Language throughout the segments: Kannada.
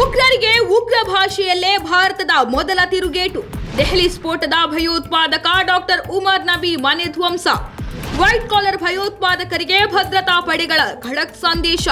ಉಗ್ರರಿಗೆ ಉಗ್ರ ಭಾಷೆಯಲ್ಲೇ ಭಾರತದ ಮೊದಲ ತಿರುಗೇಟು. ದೆಹಲಿ ಸ್ಫೋಟದ ಭಯೋತ್ಪಾದಕ ಡಾಕ್ಟರ್ ಉಮರ್ ನಬಿ ಮನೆ ಧ್ವಂಸ ವೈಟ್ ಕಾಲರ್ ಭಯೋತ್ಪಾದಕರಿಗೆ ಭದ್ರತಾ ಪಡೆಗಳ ಖಡಕ್ ಸಂದೇಶ.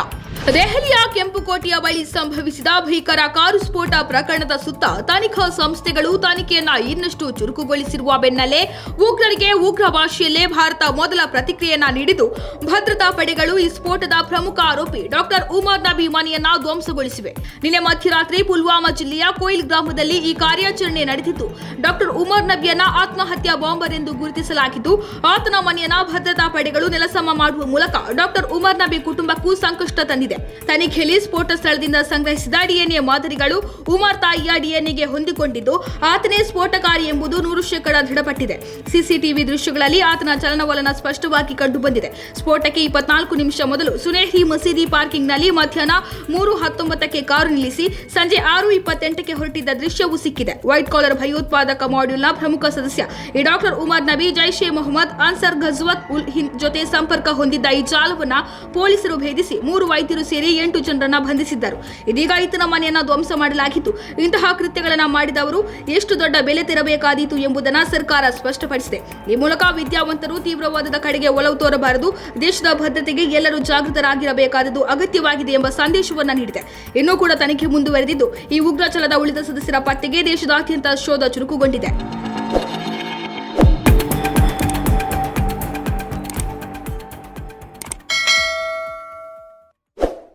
ದೆಹಲಿಯ ಕೆಂಪುಕೋಟೆಯ ಬಳಿ ಸಂಭವಿಸಿದ ಭೀಕರ ಕಾರು ಸ್ಫೋಟ ಪ್ರಕರಣದ ಸುತ್ತ ತನಿಖಾ ಸಂಸ್ಥೆಗಳು ತನಿಖೆಯನ್ನ ಇನ್ನಷ್ಟು ಚುರುಕುಗೊಳಿಸಿರುವ ಬೆನ್ನಲ್ಲೇ ಉಗ್ರರಿಗೆ ಉಗ್ರ ಭಾಷೆಯಲ್ಲೇ ಭಾರತ ಮೊದಲ ಪ್ರತಿಕ್ರಿಯೆಯನ್ನ ನೀಡಿದ್ದು, ಭದ್ರತಾ ಪಡೆಗಳು ಈ ಸ್ಫೋಟದ ಪ್ರಮುಖ ಆರೋಪಿ ಡಾಕ್ಟರ್ ಉಮರ್ ನಬಿ ಮನೆಯನ್ನ ಧ್ವಂಸಗೊಳಿಸಿವೆ. ನಿನ್ನೆ ಮಧ್ಯರಾತ್ರಿ ಪುಲ್ವಾಮಾ ಜಿಲ್ಲೆಯ ಕೊಯಿಲ್ ಗ್ರಾಮದಲ್ಲಿ ಈ ಕಾರ್ಯಾಚರಣೆ ನಡೆದಿದ್ದು ಡಾಕ್ಟರ್ ಉಮರ್ ನಬಿಯನ್ನ ಆತ್ಮಹತ್ಯಾ ಬಾಂಬರ್ ಎಂದು ಗುರುತಿಸಲಾಗಿದ್ದು, ಆತನ ಮನೆಯನ್ನ ಭದ್ರತಾ ಪಡೆಗಳು ನೆಲಸಮ ಮಾಡುವ ಮೂಲಕ ಡಾಕ್ಟರ್ ಉಮರ್ ನಬಿ ಕುಟುಂಬಕ್ಕೂ ಸಂಕಷ್ಟ ತಂದಿದೆ. ತನಿಖೆಯಲ್ಲಿ ಸ್ಫೋಟ ಸ್ಥಳದಿಂದ ಸಂಗ್ರಹಿಸಿದ ಡಿಎನ್ಎ ಮಾದರಿಗಳು ಉಮರ್ ತಾಯಿಯ ಡಿಎನ್ಎಗೆ ಹೊಂದಿಕೊಂಡಿದ್ದು, ಆತನೇ ಸ್ಫೋಟಕಾರಿ ಎಂಬುದು ನೂರು ಶೇಕಡ ದೃಢಪಟ್ಟಿದೆ. ಸಿಸಿಟಿವಿ ದೃಶ್ಯಗಳಲ್ಲಿ ಆತನ ಚಲನವಲನ ಸ್ಪಷ್ಟವಾಗಿ ಕಂಡುಬಂದಿದೆ. ಸ್ಫೋಟಕ್ಕೆ ಇಪ್ಪತ್ನಾಲ್ಕು ನಿಮಿಷ ಮೊದಲು ಸುನೇಹಿ ಮಸೀದಿ ಪಾರ್ಕಿಂಗ್ನಲ್ಲಿ ಮಧ್ಯಾಹ್ನ ಮೂರು ಹತ್ತೊಂಬತ್ತಕ್ಕೆ ಕಾರು ನಿಲ್ಲಿಸಿ, ಸಂಜೆ ಆರು ಇಪ್ಪತ್ತೆಂಟಕ್ಕೆ ಹೊರಟಿದ್ದ ದೃಶ್ಯವೂ ಸಿಕ್ಕಿದೆ. ವೈಟ್ ಕಾಲರ್ ಭಯೋತ್ಪಾದಕ ಮಾಡ್ಯೂಲ್ನ ಪ್ರಮುಖ ಸದಸ್ಯ ಈ ಡಾಕ್ಟರ್ ಉಮರ್ ನಬಿ, ಜೈಷ್ ಎ ಮೊಹಮ್ಮದ್, ಅನ್ಸರ್ ಘಜ್ವತ್ ಉಲ್ ಹಿಂದ್ ಜೊತೆ ಸಂಪರ್ಕ ಹೊಂದಿದ್ದ ಈ ಜಾಲವನ್ನು ಪೊಲೀಸರು ಭೇದಿಸಿ ಮೂರು ವೈದ್ಯರು ಸೇರಿ ಎಂಟು ಜನರನ್ನ ಬಂಧಿಸಿದ್ದರು. ಇದೀಗ ಈತನ ಮನೆಯನ್ನ ಧ್ವಂಸ ಮಾಡಲಾಗಿತ್ತು. ಇಂತಹ ಕೃತ್ಯಗಳನ್ನ ಮಾಡಿದವರು ಎಷ್ಟು ದೊಡ್ಡ ಬೆಲೆ ತೆರಬೇಕಾದೀತು ಎಂಬುದನ್ನ ಸರ್ಕಾರ ಸ್ಪಷ್ಟಪಡಿಸಿದೆ. ಈ ಮೂಲಕ ವಿದ್ಯಾವಂತರು ತೀವ್ರವಾದದ ಕಡೆಗೆ ಒಲವು ತೋರಬಾರದು. ದೇಶದ ಭದ್ರತೆಗೆ ಎಲ್ಲರೂ ಜಾಗೃತರಾಗಿರಬೇಕಾದದ್ದು ಅಗತ್ಯವಾಗಿದೆ ಎಂಬ ಸಂದೇಶವನ್ನ ನೀಡಿದೆ. ಇನ್ನೂ ಕೂಡ ತನಿಖೆ ಮುಂದುವರೆದಿದ್ದು, ಈ ಉಗ್ರ ಛಲದ ಉಳಿದ ಸದಸ್ಯರ ಪತ್ತೆಗೆ ದೇಶದಾದ್ಯಂತ ಶೋಧ ಚುರುಕುಗೊಂಡಿದೆ.